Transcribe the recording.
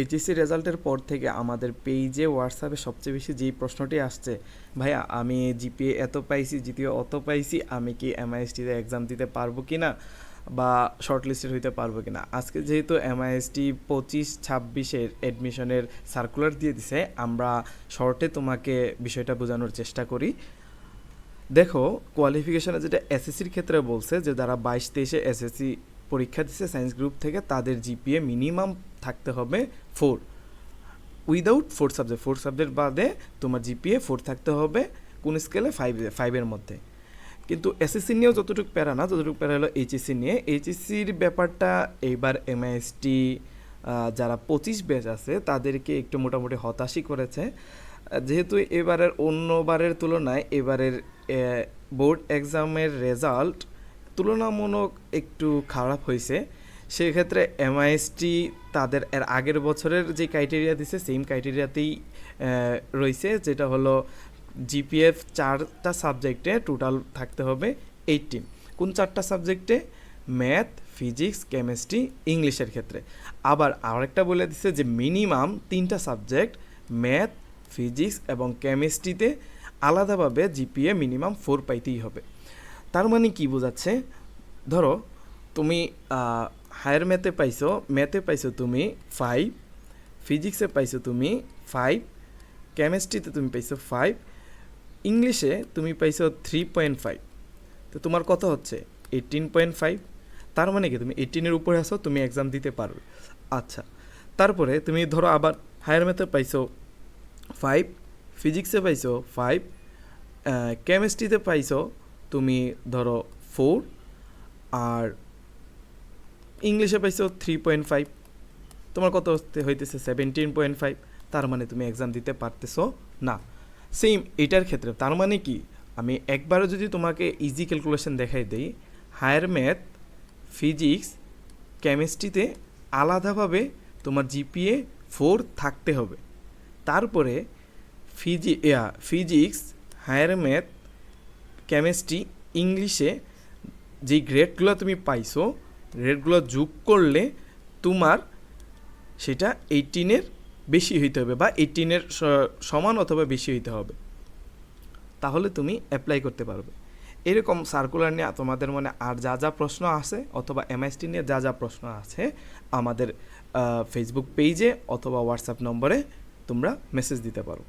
HSC রেজাল্টের পর থেকে আমাদের পেজে হোয়াটসঅ্যাপে সবচেয়ে বেশি যেই প্রশ্নটি আসছে, ভাইয়া, আমি জিপিএ এত পাইছি জিপিএ অত পাইছি, আমি কি এমআইএসটিতে এক্সাম দিতে পারব কি না বা শর্ট লিস্টেড হইতে পারব কি না আজকে যেহেতু এমআইএসটি পঁচিশ, ছাব্বিশের অ্যাডমিশনের সার্কুলার দিয়ে দিছে, আমরা শর্টে তোমাকে বিষয়টা বোঝানোর চেষ্টা করি। দেখো কোয়ালিফিকেশনে যেটা এসএসসির ক্ষেত্রে বলছে যে, যারা বাইশ, তেইশে এসএসসি পরীক্ষা দিচ্ছে সায়েন্স গ্রুপ থেকে, তাদের জিপিএ মিনিমাম থাকতে হবে four without four subject four subject বাদে তোমার জিপিএ ফোর থাকতে হবে কোন স্কেলে ফাইভ ফাইভের মধ্যে। কিন্তু এসএসসি নিয়েও যতটুকু প্যারা না, যতটুকু প্যারা হলো এইচএসসি নিয়ে এইচএসসির ব্যাপারটা এইবার এমআইএসটি যারা পঁচিশ ব্যাচ আছে, তাদেরকে একটু মোটামুটি হতাশই করেছে। যেহেতু এবারের অন্যবারের তুলনায় এবারের বোর্ড এক্সামের রেজাল্ট তুলনামূলক একটু খারাপ হয়েছে। সেক্ষেত্রে এমআইএসটি তাদের এর আগের বছরের যে ক্রাইটেরিয়া দিছে সেম ক্রাইটেরিয়াতেই রয়েছে যেটা হলো জিপিএফ চারটা সাবজেক্টে টোটাল থাকতে হবে এইটিন কোন চারটা সাবজেক্টে ম্যাথ ফিজিক্স কেমিস্ট্রি ইংলিশের ক্ষেত্রে। আবার আরেকটা বলে দিছে যে মিনিমাম তিনটা সাবজেক্ট ম্যাথ ফিজিক্স এবং কেমিস্ট্রিতে আলাদাভাবে জিপিএ মিনিমাম ফোর পাইতেই হবে। তার মানে কি বোঝাচ্ছে? ধরো, তুমি হায়ার ম্যাথে পাইছো ম্যাথে পাইছো তুমি ফাইভ ফিজিক্সে পাইছো তুমি ফাইভ কেমিস্ট্রিতে তুমি পাইছো ফাইভ ইংলিশে তুমি পাইছো থ্রি পয়েন্ট ফাইভ তো তোমার কত হচ্ছে? এইটিন পয়েন্ট ফাইভ তার মানে কি? তুমি এইটিনের উপরে আসো তুমি এক্সাম দিতে পারবে। আচ্ছা তারপরে তুমি ধরো আবার হায়ার ম্যাথে পাইছো ফাইভ ফিজিক্সে পাইছো ফাইভ কেমিস্ট্রিতে পাইছো তুমি ধরো ফোর আর ইংলিশে পাইছো থ্রি পয়েন্ট ফাইভ তোমার কত হইতেছে সেভেন্টিন পয়েন্ট ফাইভ তার মানে তুমি এক্সাম দিতে পারতেছো না। সেম এটার ক্ষেত্রে, তার মানে কি? আমি একবারও যদি তোমাকে ইজি ক্যালকুলেশন দেখাই দিই হায়ার ম্যাথ ফিজিক্স কেমিস্ট্রিতে আলাদাভাবে তোমার জিপিএ ফোর থাকতে হবে। তারপরে ফিজি ফিজিক্স হায়ার ম্যাথ কেমিস্ট্রি ইংলিশে যে গ্রেডগুলো তুমি পাইছো গ্রেডগুলো যোগ করলে তোমার সেটা এইটিনের বেশি হইতে হবে বা এইটিনের সমান অথবা বেশি হইতে হবে। তাহলে তুমি অ্যাপ্লাই করতে পারবে। এরকম সার্কুলার নিয়ে তোমাদের মনে আর যা যা প্রশ্ন আছে অথবা এমআইএসটি নিয়ে যা যা প্রশ্ন আছে আমাদের ফেসবুক পেজে অথবা হোয়াটসঅ্যাপ নম্বরে তোমরা মেসেজ দিতে পারো।